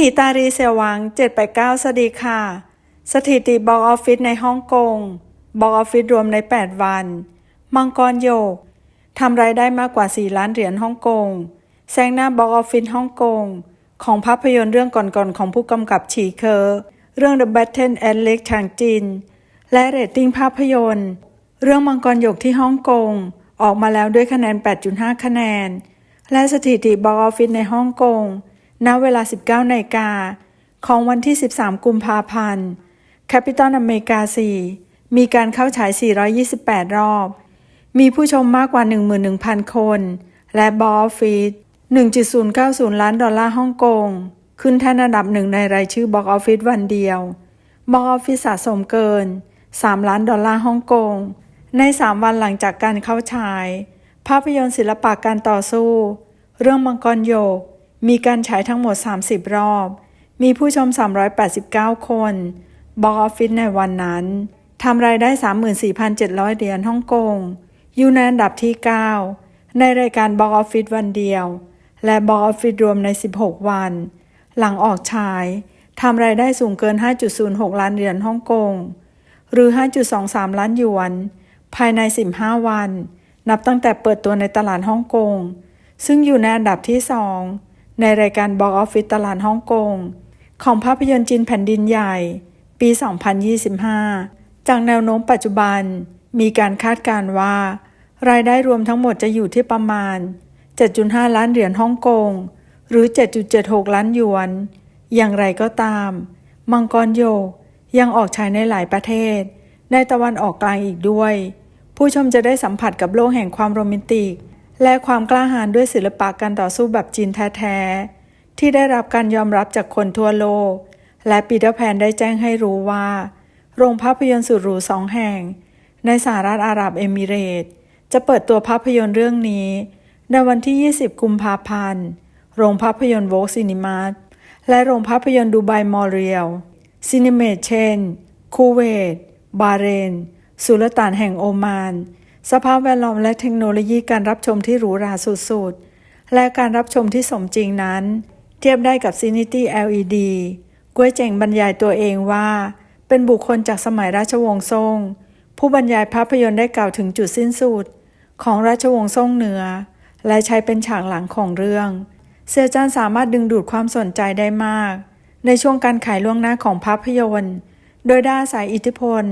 ถิตารีเซลวัง789สวัสดีค่ะ สถิติบ็อกออฟฟิศในฮ่องกงบ็อกออฟฟิศรวมใน 8 วัน มังกรโยกทำรายได้มากกว่า 4 ล้านเหรียญฮ่องกงแซงหน้าบ็อกออฟฟิศฮ่องกงของภาพยนตร์เรื่องก่อนๆของผู้กำกับฉีเคอเรื่อง The Battle at Lake ชางจิน และเรตติ้งภาพยนตร์ เรื่องมังกรหยกที่ฮ่องกง ออกมาแล้วด้วยคะแนน 8.5 คะแนน และสถิติบ็อกออฟฟิศในฮ่องกง ณ เวลา 19นาฬิกาของวันที่ 13 กุมภาพันธ์แคปิตอลอเมริกา4มีการเข้าฉาย 428 รอบ มีผู้ชมมากกว่า 11,000 คน และบออฟฟิศ1.090 ล้านดอลลาร์ฮ่องกง ขึ้นแท่นอันดับหนึ่งในรายชื่อบ็อกออฟฟิศวันเดียวบ็อกออฟฟิศสะสมเกิน 3 ล้านดอลลาร์ฮ่องกง ใน 3 วันหลังจากการเข้าฉาย ภาพยนตร์ศิลปะการต่อสู้ เรื่องมังกรโยก มีการฉายทั้งหมด 30 รอบ มีผู้ชม 389 คน บ็อกออฟฟิศในวันนั้นทำรายได้ 34,700 เหรียญฮ่องกง อยู่ในอันดับที่ 9 ในรายการบ็อกออฟฟิศวันเดียว และบ็อกออฟฟิศรวมใน 16 วัน หลังออกฉายทำรายได้สูงเกิน 5.06 ล้านเหรียญฮ่องกง หรือ 5.23 ล้านหยวน ภายใน 15 วัน นับตั้งแต่เปิดตัวในตลาดฮ่องกง ซึ่งอยู่ในอันดับที่ 2 ในรายการบ็อกออฟฟิศตลาดฮ่องกง ของภาพยนตร์จีนแผ่นดินใหญ่ ปี 2025 จากแนวโน้มปัจจุบัน มีการคาดการณ์ว่า รายได้รวมทั้งหมดจะอยู่ที่ประมาณ 7.5 ล้านเหรียญฮ่องกง หรือ 7.76 ล้านหยวน อย่างไรก็ตาม มังกรโยกยังออกฉายในหลายประเทศ ในตะวันออกกลางอีกด้วย ผู้ชมจะได้สัมผัสกับโลกแห่งความโรแมนติก และความกล้าหาญด้วยศิลปะการต่อสู้แบบจีนแท้ๆ ที่ได้รับการยอมรับจากคนทั่วโลก และปีเตอร์แพนได้แจ้งให้รู้ว่า โรงภาพยนตร์สุดหรูสองแห่ง ในสหรัฐอาหรับเอมิเรตส์จะเปิดตัวภาพยนตร์เรื่องนี้ ในวันที่ 20 กุมภาพันธ์ โรงภาพยนตร์โวกซินิมาสและโรงภาพยนตร์ดูไบมอเรียลซินิเมตเชนคูเวต บาเรน สุลต่านแห่งโอมาน สภาพแวดล้อมและเทคโนโลยีการรับชมที่หรูหราสุดๆ และการรับชมที่สมจริงนั้น เทียบได้กับ Cinity LED ก้วยเจ๋งบรรยายตัวเองว่า เป็นบุคคลจากสมัยราชวงศ์ซ่ง ผู้บรรยายภาพยนตร์ได้กล่าวถึงจุดสิ้นสุด ของราชวงศ์ซ่งเหนือ และใช้เป็นฉากหลังของเรื่อง เซียจานสามารถดึงดูดความสนใจได้มาก ในช่วงการขายล่วงหน้าของภาพยนตร์ โดยได้อาศัยอิทธิพล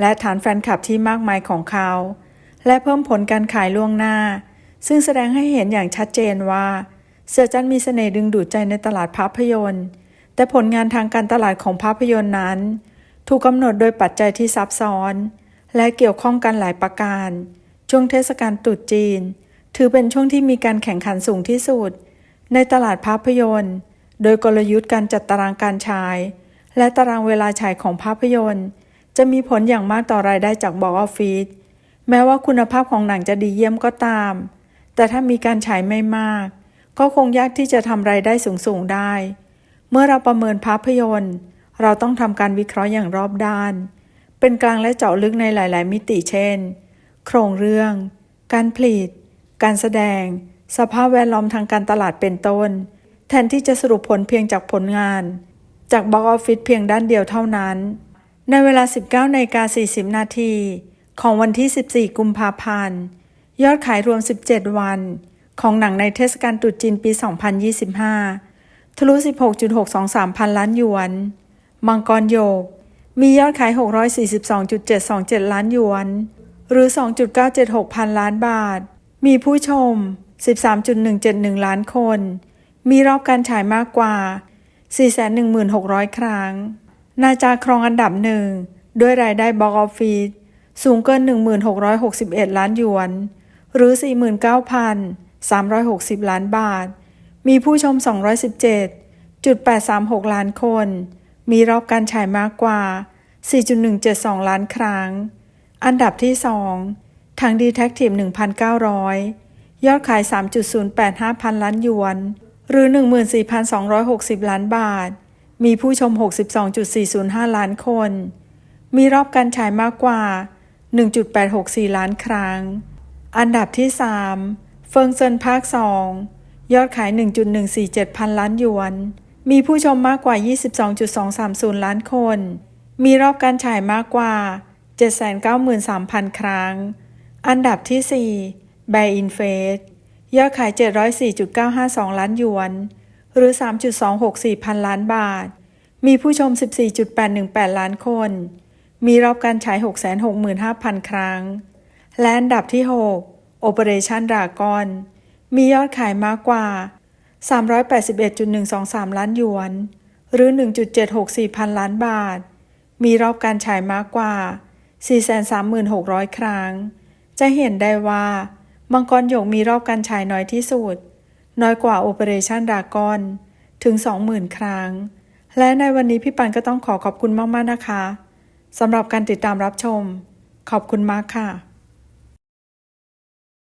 และฐานแฟนคลับที่มากมายของเขา และเพิ่มผลการขายล่วงหน้า ซึ่งแสดงให้เห็นอย่างชัดเจนว่า เสือจันมีเสน่ห์ดึงดูดใจในตลาดภาพยนตร์ แต่ผลงานทางการตลาดของภาพยนตร์นั้น ถูกกำหนดโดยปัจจัยที่ซับซ้อน และเกี่ยวข้องกันหลายประการ ช่วงเทศกาลตรุษจีน ถือเป็นช่วงที่มีการแข่งขันสูงที่สุด ในตลาดภาพยนตร์ โดยกลยุทธ์การจัดตารางการฉาย และตารางเวลาฉายของภาพยนตร์ จะมีผลอย่างมากต่อรายได้จากบ็อกออฟฟิศ แม้ว่าคุณภาพของหนังจะดีเยี่ยมก็ตาม แต่ถ้ามีการฉายไม่มาก ก็คงยากที่จะทำรายได้สูงๆได้ เมื่อเราประเมินภาพยนตร์ เราต้องทำการวิเคราะห์อย่างรอบด้าน เป็นกลางและเจาะลึกในหลายๆ มิติเช่น โครงเรื่อง การผลิต การแสดง สภาพแวดล้อมทางการตลาดเป็นต้น แทนที่จะสรุปผลเพียงจากผลงาน จากบ็อกออฟฟิศเพียงด้านเดียวเท่านั้น ในเวลา 19นาฬิกา40 นาที ของวันที่ 14 กุมภาพันธ์ ยอดขายรวม 17 วัน ของหนังในเทศกาลตรุษจีนปี 2025 ทะลุ 16.623 พันล้านหยวน มังกรโยก มียอดขาย 642.727 ล้านหยวน หรือ 2.976 พันล้านบาท มีผู้ชม 13.171 ล้านคน มีรอบการฉายมากกว่า 416,000 ครั้ง นาจาครองอันดับหนึ่งด้วยรายได้บ็อกออฟฟิศ สูงเกิน 1661 ล้านหยวน หรือ 49,360 ล้านบาท มีผู้ชม 217.836 ล้านคน มีรอบการฉายมากกว่า 4.172 ล้านครั้ง อันดับที่ 2 ทางดีแท็กทีฟ1,900 ยอดขาย 3.085 พันล้านหยวน หรือ 14,260 ล้านบาท มีผู้ชม 62.405 ล้านคนมีรอบการฉายมากกว่า 1.864 ล้านครั้ง อันดับที่ 3 เฟิงเซินภาค 2 ยอดขาย 1.147 พันล้านหยวน มีผู้ชมมากกว่า 22.230 ล้านคน มีรอบการฉายมากกว่า 793,000 ครั้ง อันดับที่4 b a i n f a c e ยอดขาย 704.952 ล้านหยวน หรือ 3.264 พันล้านบาท มีผู้ชม 14.818 ล้านคน มีรอบการฉาย 665,000 ครั้ง และอันดับที่ 6 Operation Dragon มียอดขายมากกว่า 381.123 ล้านหยวน หรือ 1.764 พันล้านบาท มีรอบการฉายมากกว่า 436,000 ครั้ง จะเห็นได้ว่า มังกรหยกมีรอบการฉายน้อยที่สุด น้อยกว่า Operation Dragon ถึง 20,000 ครั้ง และในวันนี้พี่ปันก็ต้องขอขอบคุณมาก ๆ นะคะ สำหรับการติดตามรับชม ขอบคุณมากค่ะ